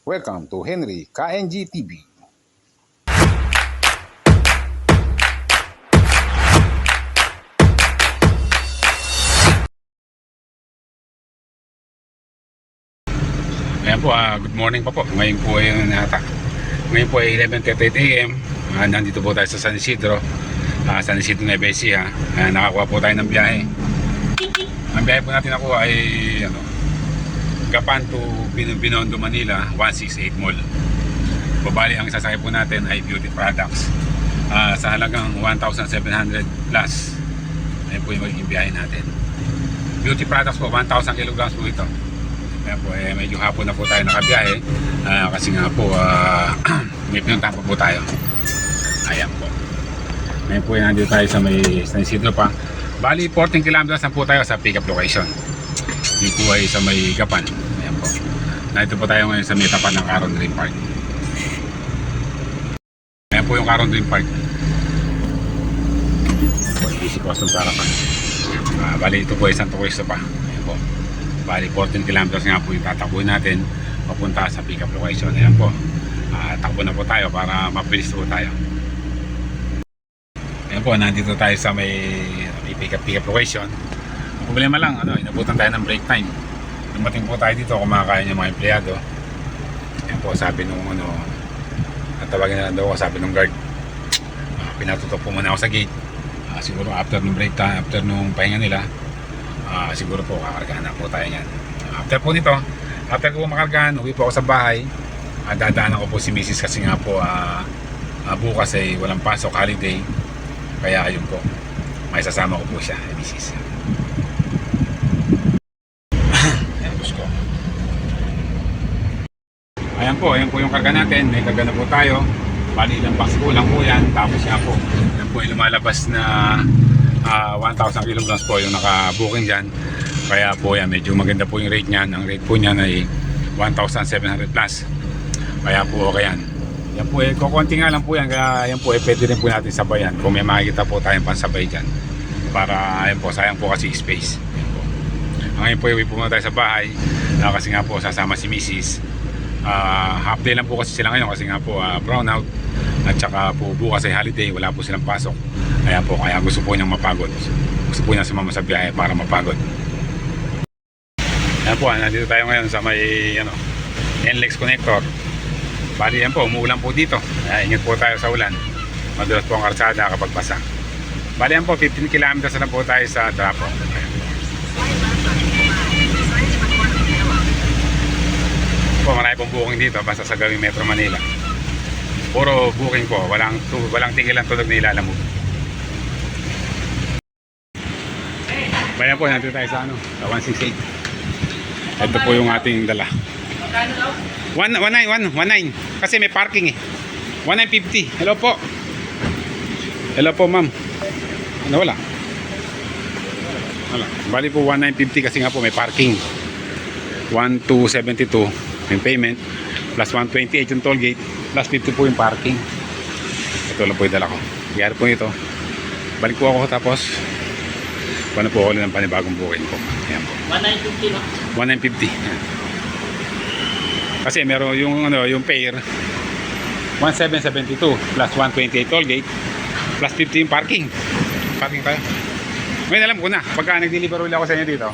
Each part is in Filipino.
Welcome to Henry KNG TV. Ayan po, ah, good morning pa po. Ngayon po ay ano nata. Ngayon po ay 11.38 a.m. Ah, nandito po tayo sa San Isidro. Ah, San Isidro Nueva Ecija. Ah, nakakuha po tayo ng biyahe. Ang biyahe po natin ako ay ano, Gapan to Bin- Binondo, Manila, 168 Mall. Babali ang sasakay po natin ay beauty products. Ah, sa halagang 1,700 plus. Ayun po yung magiging biyahe natin. Beauty products po, 1,000 kilograms po ito. Kaya po, eh, medyo hapon na po tayo nakabiyahe. Ah, kasi nga po, ah, may pinuntahan pa po tayo. Ayan po. Ngayon po, nandito tayo sa may San Isidro pa. Bali, 14 kilometers na po tayo sa pick-up location. Yun po ay sa may Gapan. Ayan po. Po tayo ngayon sa may tapat ng Caron Dream Park. Ayan po yung Caron Dream Park. Po, Easy custom sa harapan. Ah, bali, ito po ay Santo Cristo pa. Ayan po. Bali 14 kilometers nga po yung tatakbuhin natin papunta sa pick-up location. Ayan po. Ah, takbo na po tayo para mabilis po tayo. Ayan po, nandito tayo sa may, may pick-up pick-up location. Ang problema lang, ano, inabutan tayo ng break time. Dumating po tayo dito, kumakain yung mga empleyado. Ayan po, sabi nung ano, natawagin na lang daw ako, sabi nung guard. Ah, pinatutok po muna ako sa gate. Ah, siguro after nung break time, after nung pahinga nila, Ah, siguro po kakargahan na po tayo yan. After po nito, after ko makargahan, uwi po ako sa bahay. Uh, dadaanan ko po si Mrs. kasi nga po ah, ah, bukas ay walang pasok, holiday. Kaya ayun po, may sasama ko po siya, eh, Mrs. Ayan, bus ko. Ayan po, ayan po yung karga natin. May karga na po tayo. Bali ilang box po lang po yan. Tapos nga po, yan po yung lumalabas na ah, 1,000 kilograms po yung naka-booking dyan. Kaya po yan, medyo maganda po yung rate niyan. Ang rate po niyan ay 1,700 plus. Kaya po okay yan. Yan po eh, kukunti nga lang po yan. Kaya yan po eh, pwede rin po natin sabayan. Kung may makikita po tayong pansabay dyan. Para, ayan po, sayang po kasi space. Yan po. Ngayon po, uwi po muna tayo sa bahay. Ah, kasi nga po, sasama si Mrs. Ah, half day lang po kasi sila ngayon kasi nga po ah, brownout. At saka po bukas ay holiday, wala po silang pasok. Kaya po, kaya gusto po niyang mapagod. Gusto po niya sumama sa biyahe para mapagod. Yan po, ah, nandito tayo ngayon sa may ano, NLEX connector. Bali yan po, umuulan po dito. Kaya ingat po tayo sa ulan. Madulas po ang karsada kapag basa. Bali yan po, 15 kilometers na po tayo sa Drapo. Po, marami pong booking dito basta sa gawing Metro Manila. Puro booking po, walang walang tigilan tulog na ilalamog. Bayan po, nandito tayo sa ano, sa 168. Ito po yung ating dala. 191, 19. Kasi may parking eh. 1950. Hello po. Hello po, ma'am. Ano wala? Wala. Bali po 1950 kasi nga po may parking. 1272 yung payment. Plus 128 yung toll gate. Plus 50 po yung parking. Ito lang po yung dala ko. Kaya po ito balik po ako tapos paano po ako ng panibagong booking ko ayan po. 1950 no? 1950 Ayan. kasi meron yung ano yung pair 1772 plus 128 toll gate. Plus 50 yung parking. Parking tayo ngayon alam ko na. Pagka nag-deliver ulit ako sa inyo dito.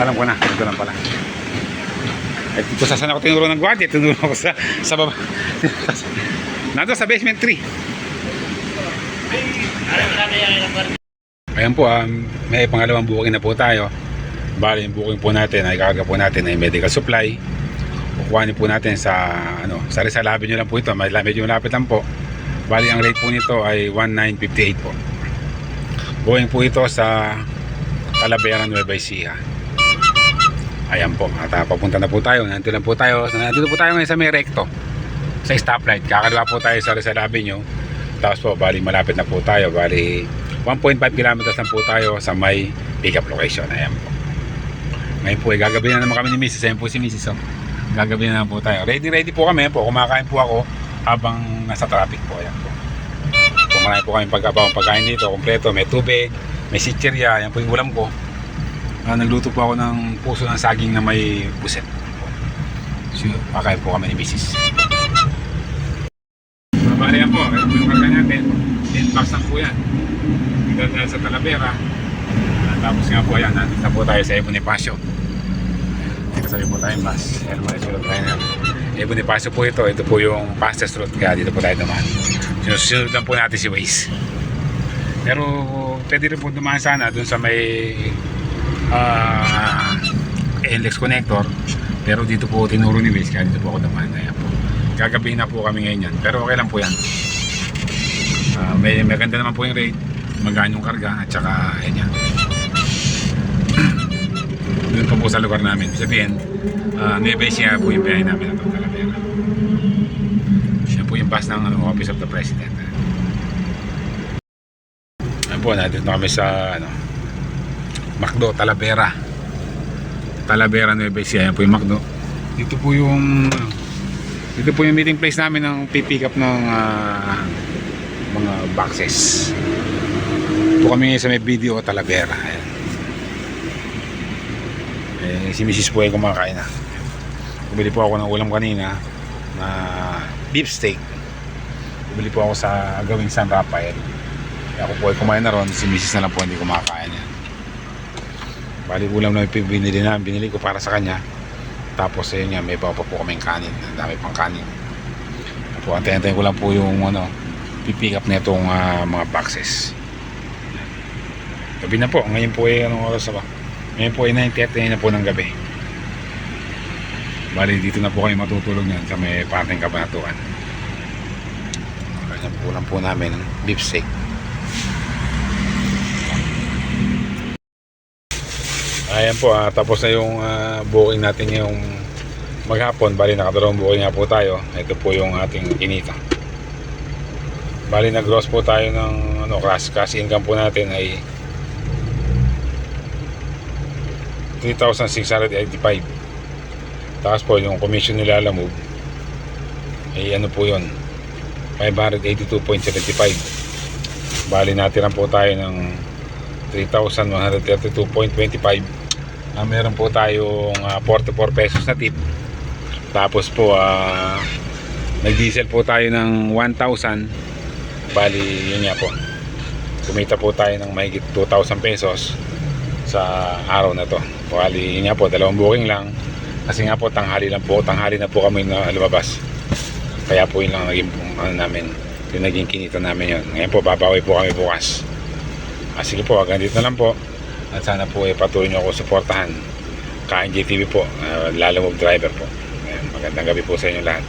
Alam ko na. Ito lang pala at dito saan ako tinuro ng guardia tinuro ako sa sa baba nandun sa basement 3 Alam mo na yan ang bar- Ayan po, um, may pangalawang booking na po tayo. Bali, yung booking po natin ay kakarga po natin ay medical supply. Kukuhanin po natin sa ano, sa Rizal Avenue lang po ito. May medyo malapit lang po. Bali, ang rate po nito ay 1958 po. Booking po ito sa Talavera, Nueva Ecija. Ayan po, at papunta na po tayo. Nandito na po tayo. Nandito po tayo ngayon sa may recto. Sa stoplight. Kakaliwa po tayo sa Rizal Avenue. Tapos po, bali malapit na po tayo. Bali 1.5 kilometers lang po tayo sa may pick-up location. Ayan po. Ngayon po, eh, gagabi na naman kami ni Mrs. Ayan po si Mrs. Oh. Gagabi na naman po tayo. Ready, ready po kami. Po, kumakain po ako habang nasa traffic po. Ayan po. Kumain po kami pagkabawang pagkain dito. Kompleto, may tubig, may sitcherya. Ayan po yung ulam ko. Ah, nagluto po ako ng puso ng saging na may buset. So, pakain po kami ni Mrs. Mabali yan po, ito yung karga natin. 10 bucks lang po yan. Dito na sa Talavera. At tapos nga po yan, nandito na po tayo sa Bonifacio. Dito sa po tayong bus. Ayan mga sulot tayo na. Eh, Bonifacio po ito. Ito po yung fastest route kaya dito po tayo dumaan. Sinusunod lang po natin si Waze. Pero pwede rin po dumaan sana dun sa may ah NLEX connector. Pero dito po tinuro ni Waze kaya dito po ako dumaan. Ayan po. Gagabi na po kami ngayon yan. Pero okay lang po yan. Ah, may maganda naman po yung rate. Magaan yung karga at saka ayan yan. Doon pa po sa lugar namin. Sabihin, uh, Nueva Ecija po yung biyahe namin na itong Talavera. Siya po yung bus ng ano, Office of the President. Ayan po, natin na kami sa ano, Macdo, Talavera. Talavera, Nueva Ecija. Ayan po yung Macdo. Dito po yung dito po yung meeting place namin ng pipick up ng ah, mga boxes. Ito kami sa may video Talavera. Eh, si Mrs. po ay kumakain na. Bumili po ako ng ulam kanina na beef steak. Bumili po ako sa gawing San Rafael. Ako po ay kumain na ron. Si Mrs. na lang po hindi kumakain yan. Bali ulam na binili na, binili ko para sa kanya. Tapos ayun nga, may pa pa po kaming kanin. Ang dami pang kanin. Po, antayin-antayin ko lang po yung ano, pipick up na itong ah, mga boxes. Gabi na po. Ngayon po ay anong oras na ba? Ngayon po ay 9.30 na po ng gabi. Bali, dito na po kayo matutulog yan sa may parteng kabanatuan. Ganyan po lang po namin beef steak. Ayan po, ah, tapos na yung ah, booking natin yung maghapon. Bali, nakadalawang booking nga po tayo. Ito po yung ating kinita. Bali, nag-gross po tayo ng ano, cash, cash income po natin ay 3,685. Tapos po yung commission nila alam mo ay ano po yun 582.75 bali natin po tayo ng 3,132.25 na meron po tayong ah, 44 pesos na tip tapos po ah, nag-diesel po tayo ng 1,000 bali yun nga po kumita po tayo ng mahigit 2,000 pesos sa araw na to. Bali, yun nga po, dalawang booking lang. Kasi nga po, tanghali lang po. Tanghali na po kami na lumabas. Kaya po yun lang naging ano namin. Yung naging kinita namin yun. Ngayon po, babawi po kami bukas. Ah, sige po, hanggang dito na lang po. At sana po ay patuloy nyo ako suportahan. Kain GTV po, uh, lalamove driver po. Magandang gabi po sa inyo lahat.